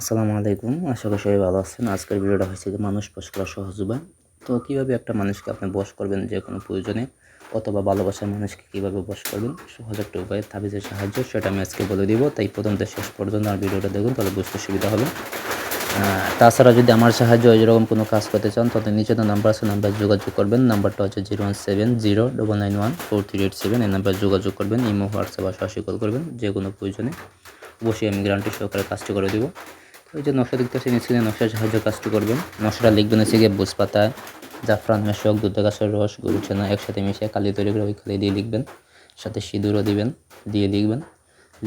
আসসালামু আলাইকুম। আশা করি সবাই ভালো আছেন। আজকের ভিডিওটা হচ্ছে যে মানুষ বস করা সহজ উপায়। তো কীভাবে একটা মানুষকে আপনি বস করবেন যে কোনো প্রয়োজনে অথবা ভালোবাসার মানুষকে কীভাবে বস করবেন? সহজ একটা উপায়, তাবিজের সাহায্য, সেটা আমি আজকে বলে দিব। তাই প্রথম থেকে শেষ পর্যন্ত আর ভিডিওটা দেখুন, তাহলে বুঝতে সুবিধা হবে। তাছাড়া যদি আমার সাহায্য এরকম কোনো কাজ করতে চান, তাহলে নিচে তো নাম্বার আছে, নাম্বার যোগাযোগ করবেন। নাম্বারটা হচ্ছে zero one seven zero double nine one four three eight seven, এই নাম্বারে যোগাযোগ করবেন, ইমো, হোয়াটসঅ্যাপ বা কল করবেন, যে কোনো প্রয়োজনে। অবশ্যই আমি গ্যারান্টি সহকারে কাজটি করে দেবো। এই যে নকশা দেখতে পাচ্ছেন স্ক্রিনে নকশার সাহায্য কাজটি করবেন। নকশাটা লিখবেন হচ্ছে গিয়ে বুঝ পাতায় জাফরান মেশক দুধ গাছের রস, গরু ছানা একসাথে মিশিয়ে কালি তৈরি করে ওই কালি দিয়ে লিখবেন। সাথে সিঁদুরও দিবেন, দিয়ে লিখবেন।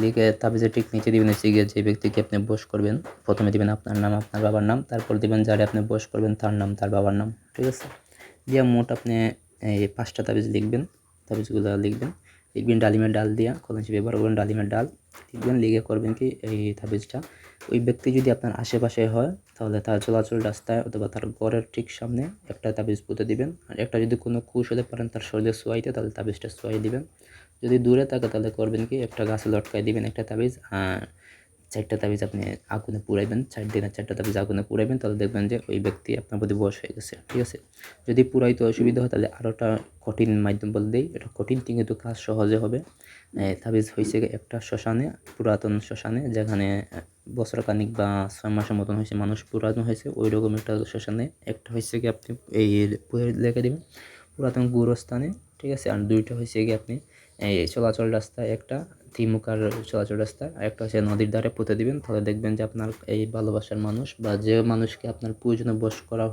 লিখে তাবিজের ঠিক নিচে দিবেন হচ্ছে গিয়ে যে ব্যক্তিকে আপনি বস করবেন। প্রথমে দিবেন আপনার নাম, আপনার বাবার নাম, তারপর দিবেন যারে আপনি বস করবেন তার নাম, তার বাবার নাম, ঠিক আছে? দিয়ে মোট আপনি এই পাঁচটা তাবিজ লিখবেন, তাবিজগুলো লিখবেন। লিখবেন ডালিমের ডাল দিয়া কলম ব্যবহার করবেন ডালিমের ডাল। দেখবেন লিগে করবেন কি এই তাবিজটা। ওই ব্যক্তি যদি আপনার আশেপাশে হয়, তাহলে তার চলাচল রাস্তায় অথবা তার ঘরের ঠিক সামনে একটা তাবিজ পুঁতে দিবেন। আর একটা যদি কোনো কুশ হতে পারেন তার শরীরে সোয়াইতে, তাহলে তাবিজটা সোয়াই দিবেন। যদি দূরে থাকে, তাহলে করবেন কি, একটা গাছে লটকাই দিবেন একটা তাবিজ। আর চারটা তাবিজ আপনি আগুনে পুরাইবেন চার দিনের চারটা তাবিজ আগুনে পুরাইবেন তাহলে দেখবেন যে ওই ব্যক্তি আপনার প্রতি বয়স হয়ে গেছে, ঠিক আছে? যদি পুরাইতে অসুবিধা হয়, তাহলে আরোটা কঠিন মাধ্যম বলে দিই, এটা কঠিন কিন্তু কাজ সহজে হবে। তাবিজ হয়েছে একটা শ্মশানে, পুরাতন শ্মশানে, যেখানে বছর খানিক বা ছয় মাসের মতন হয়েছে মানুষ পুরাতন হয়েছে ওই রকম একটা শ্মশানে, একটা হয়েছে কি আপনি এই লেখে দেবেন, পুরাতন গুরস্থানে, ঠিক আছে? আর দুইটা হয়েছে কি আপনি, এই চলাচল রাস্তায় একটা তিমুকার চলাচল রাস্তা আর একটা হচ্ছে নদীর ধারে পুঁতে দিবেন, তাহলে দেখবেন যে আপনার এই ভালোবাসার মানুষ বা যে মানুষকে আপনার প্রয়োজনে বস করা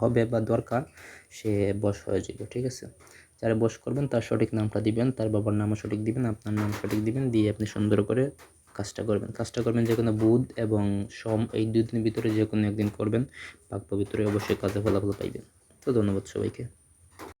হবে বা দরকার, সে বস হয়ে যাবে, ঠিক আছে? যারা বস করবেন তার সঠিক নামটা দিবেন, তার বাবার নামও সঠিক দিবেন, আপনার নাম সঠিক দিবেন, দিয়ে আপনি সুন্দর করে কাজটা করবেন। কাজটা করবেন যে কোনো বুধ এবং সম, এই দুই দিনের ভিতরে যে কোনো একদিন করবেন, পাক পবিত্রে অবশ্যই কাজে ফলাফল পাইবেন। তো ধন্যবাদ সবাইকে।